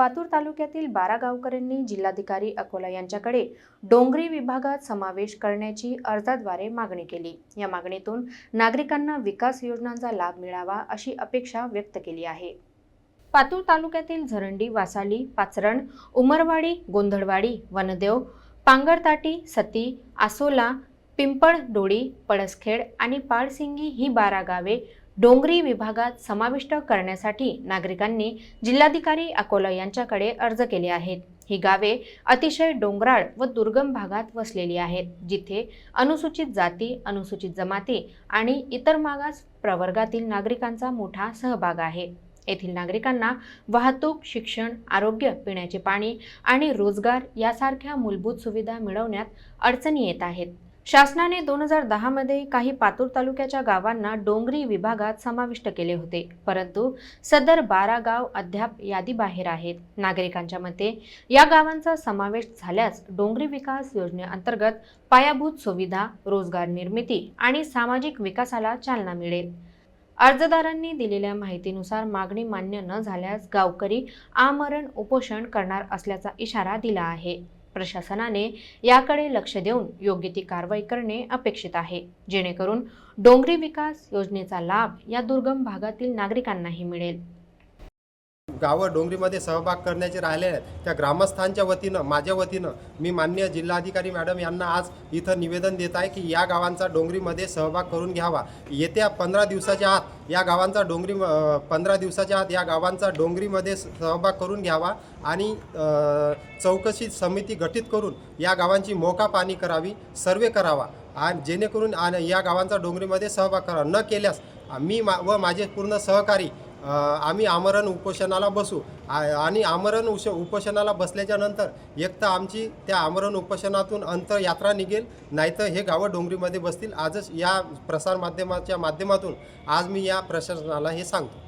पातूर तालुक्यातील बारा गावकऱ्यांनी जिल्हाधिकारी अकोला यांच्याकडे डोंगरी विभागात समावेश करण्याची अर्जाद्वारे मागणी केली. या मागणीतून नागरिकांना विकास योजनांचा लाभ मिळावा अशी अपेक्षा व्यक्त केली आहे. पातूर तालुक्यातील झरंडी वासाली पाचरण उमरवाडी गोंधळवाडी वनदेव पांगरताटी सती आसोला पिंपळडोळी पळसखेड आणि पाळसिंगी ही बारा गावे डोंगरी विभागात समाविष्ट करण्यासाठी नागरिकांनी जिल्हाधिकारी अकोला यांच्याकडे अर्ज केले आहेत. ही गावे अतिशय डोंगराळ व दुर्गम भागात वसलेली आहेत जिथे अनुसूचित जाती अनुसूचित जमाती आणि इतर मागास प्रवर्गातील नागरिकांचा मोठा सहभाग आहे. येथील नागरिकांना वाहतूक शिक्षण आरोग्य पिण्याचे पाणी आणि रोजगार यासारख्या मूलभूत सुविधा मिळवण्यात अडचणी येत आहेत. शासनाने दोन हजार दहामध्ये काही पातूर तालुक्याच्या गावांना डोंगरी विभागात समाविष्ट केले होते. परंतु सदर बारा गाव अद्याप यादीबाहेर आहेत. नागरिकांच्या मते या गावांचा समावेश झाल्यास डोंगरी विकास योजनेअंतर्गत पायाभूत सुविधा रोजगार निर्मिती आणि सामाजिक विकासाला चालना मिळेल. अर्जदारांनी दिलेल्या माहितीनुसार मागणी मान्य न झाल्यास गावकरी आमरण उपोषण करणार असल्याचा इशारा दिला आहे. प्रशासनाने याकडे लक्ष देऊन योग्य ती कारवाई करणे अपेक्षित आहे. जेणेकरून डोंगरी विकास योजनेचा लाभ या दुर्गम भागातील नागरिकांनाही मिळेल. गावं डोंगरीमध्ये सहभाग करण्याचे राहिले आहेत. त्या ग्रामस्थांच्या वतीनं माझ्या वतीनं मी मान्य जिल्हाधिकारी मॅडम यांना आज इथं निवेदन देत आहे की या गावांचा डोंगरीमध्ये सहभाग करून घ्यावा. येत्या पंधरा दिवसाच्या आत या गावांचा डोंगरी पंधरा दिवसाच्या आत या गावांचा डोंगरीमध्ये सहभाग करून घ्यावा आणि चौकशी समिती गठीत करून या गावांची मोका पाणी करावी सर्वे करावा आणि जेणेकरून आणि या गावांचा डोंगरीमध्ये सहभाग करावा न केल्यास मी मा व माझे पूर्ण सहकारी आम्ही आमरण उपोषणाला बसू. आ- आणि आमरण उश उपोषणाला बसल्याच्या नंतर एक तर आमची त्या आमरण उपोषणातून अंतयात्रा निघेल नाहीतर हे गावं डोंगरीमध्ये बसतील. आजच या प्रसारमाध्यमाच्या माध्यमातून आज मी या प्रशासनाला हे सांगतो.